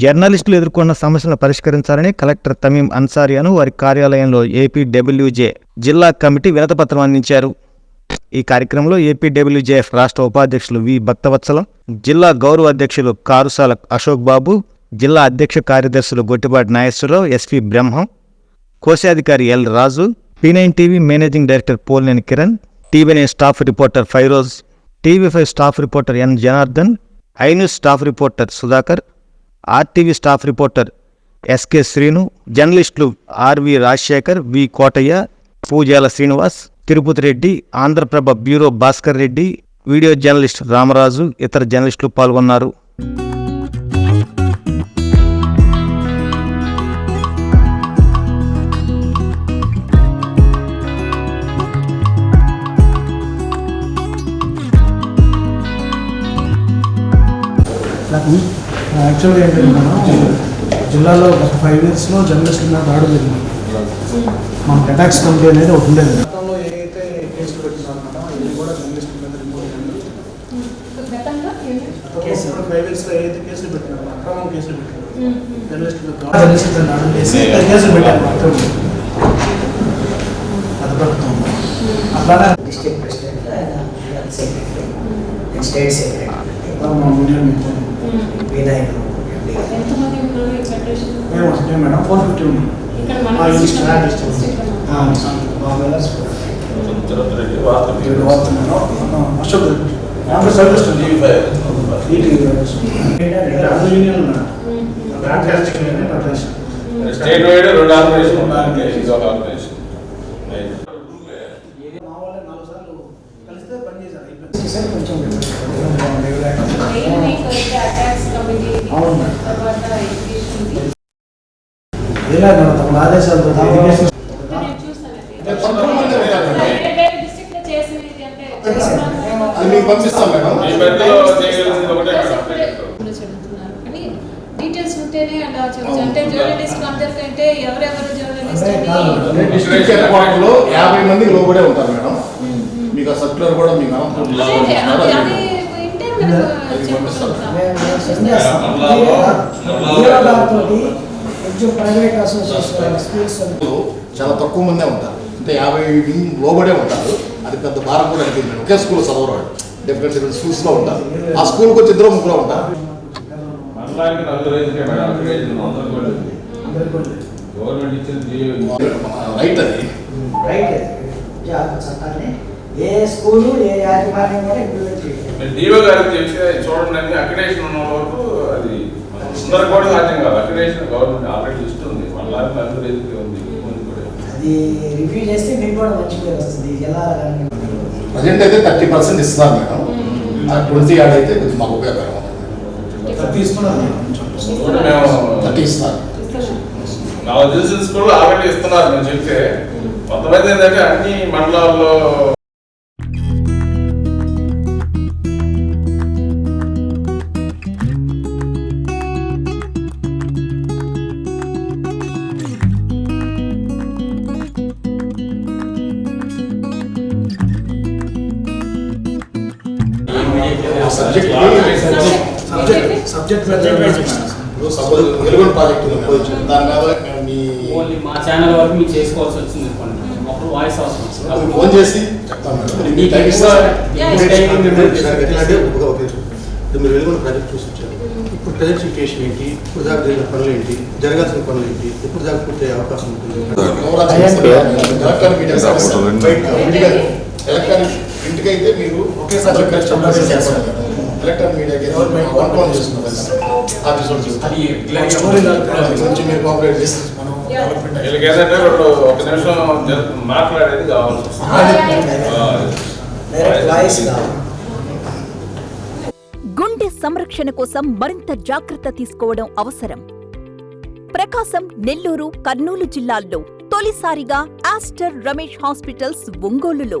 జర్నలిస్టులు ఎదుర్కొన్న సమస్యలను పరిష్కరించాలని కలెక్టర్ తమీం అన్సారియాను వారి కార్యాలయంలో ఏపీడబ్ల్యూజే జిల్లా కమిటీ వినతపత్రం అందించారు. ఈ కార్యక్రమంలో ఏపీడబ్ల్యూజేఎఫ్ రాష్ట్ర ఉపాధ్యక్షులు వి భక్తవత్సలం జిల్లా గౌరవ అధ్యక్షులు కారుసాల అశోక్ బాబు జిల్లా అధ్యక్ష కార్యదర్శులు గొట్టిపాటి నాగేశ్వరరావు ఎస్పి బ్రహ్మం కోశాధికారి L Raju P nine TV managing director Polneni Kiran TV nine staff reporter Firoz TV five staff reporter N Janardhan I news staff reporter Sudhakar RTV staff reporter SK Srinu జర్నలిస్టులు RV Rajasekhar V Kotaiah Poojala Srinivas Tirupati Reddy Andhra Prabha bureau Bhaskar Reddy video journalist Ramaraju ఇతర జర్నలిస్టులు పాల్గొన్నారు. యాక్చువల్గా ఏంటంటే మనం జిల్లాలో గత five ఇయర్స్లో జర్నలిస్ట్ మీద దాడులు జరిగింది. మన అటాక్స్ కమిటీ అనేది ఒకటి ఉండేది. గతంలో ఏ అయితే కేసులు పెట్టినారో మేడం ఇది కూడా జర్నలిస్ట్ మీద ఫైవ్ ఇయర్స్లో కేసులు పెట్టినారో అక్రమం కేసులు పెట్టినారు జర్నలిస్ట్ మీద దాడులు- జర్నలిస్ట్ మీద దాడులు చేసి కేసులు పెట్టారు. అక్రమం అది ప్రభుత్వం. అట్లానే డిస్ట్రిక్ట్ ప్రెసిడెంట్ ఆయన సెక్రటరీ స్టేట్ సెక్రటరీ. ఫెడరేషన్? మేము వస్తాం మేడం ఫోర్ ఫిఫ్టీ ఉంది. స్టేట్ వైడ్ రెండు ఆర్గనైజేషన్ ఉన్నాయి. ఇది ఒక ఆర్గనైజేషన్. కలిస్తే పని చేశారు. కొంచెం. పంపిస్తాం డీటెయిల్స్ ఉంటేనే అలా చెప్పచ్చు అంటే జర్నలిస్ట్ అందరికంటే ఎవరెవరు జర్నలిస్ట్ డిస్ట్రిక్ట్ హెడ్ క్వార్టర్లో యాభై మంది లోబడే ఉంటారు మేడం. మీకు ఆ సర్క్యులర్ కూడా మీకు చాలా తక్కువ మందే ఉంటారు. అంటే యాభై లోబడే ఉంటారు. అది పెద్ద భారం కూడా అనిపించింది. ఒకే స్కూల్ చదవరు డిఫరెంట్ డిఫరెంట్ స్కూల్స్లో ఉంటారు. ఆ స్కూల్కి వచ్చి ఇద్దరు ముగ్గురు ఉంటారు. రైట్ అది. రైట్ ఏ స్కూలు ఏ యాజమాన్యం కూడా ఇంప్లిమెంట్ చేయలేదు. మీరు డిఓ చెప్తే చూడండి అక్రిడేషన్ ఉన్న వరకు అది అందరు కూడా సాధ్యం కాదు. అక్రిడేషన్ గవర్నమెంట్ ఆల్రెడీ లిస్ట్ ఉంది రైతులే ఉంది అది రివ్యూ చేస్తే మీకు కూడా మంచి పేరు వస్తుంది. ఎలా ప్రజెంట్ అయితే థర్టీ పర్సెంట్ ఇస్తున్నారు మేడం. ట్వంటీ యాడ్ అయితే కొంచెం మాకు ఉపయోగకరం ఇస్తున్నారు థర్టీ ఇస్తున్నారు. నాకు తెలిసిన స్కూల్ ఆల్రెడీ ఇస్తున్నారు మేము చెప్తే. కొంతమంది ఏంటంటే అన్ని మండలాల్లో subject subject suppose project madam. దాని మీద మేము మీ ఓన్లీ మా ఛానల్ వరకు మీరు చేసుకోవాల్సి వచ్చింది అనుకోండి అప్పుడు వాయిస్ అవసరం వస్తుంది. అప్పుడు ఫోన్ చేసి చెప్తాం మేడం మీకు టైం ఎక్కువ- ఇస్తాం. ఎక్కువ టైం మీరు ఎట్లాంటి ఒక ఒక ఇప్పుడు మీరు వెలుగున్న ప్రాజెక్ట్ చూసి వచ్చారు ఇప్పుడు ప్రజెంట్ సిచ్యువేషన్ ఏంటి ఇప్పుడు దాకా జరిగిన పనులు ఏంటి జరగాల్సిన పనులు ఏంటి ఇప్పుడు దాకా పూర్తయ్యే అవకాశం ఉంటుంది ఎలక్ట్రానిక్ ఇంటికైతే మీరు ఒకేసారి ఎలక్ట్రానిక్ మీడియాకి చేస్తున్నారు? మీరు కోఆపరేట్ రెండు ఒక నిమిషం మాట్లాడేది కావాలి. గుండె సంరక్షణ కోసం మరింత జాగ్రత్త తీసుకోవడం అవసరం. ప్రకాశం నెల్లూరు కర్నూలు జిల్లాల్లో తొలిసారిగా ఆస్టర్ రమేష్ హాస్పిటల్స్ ఒంగోలులో.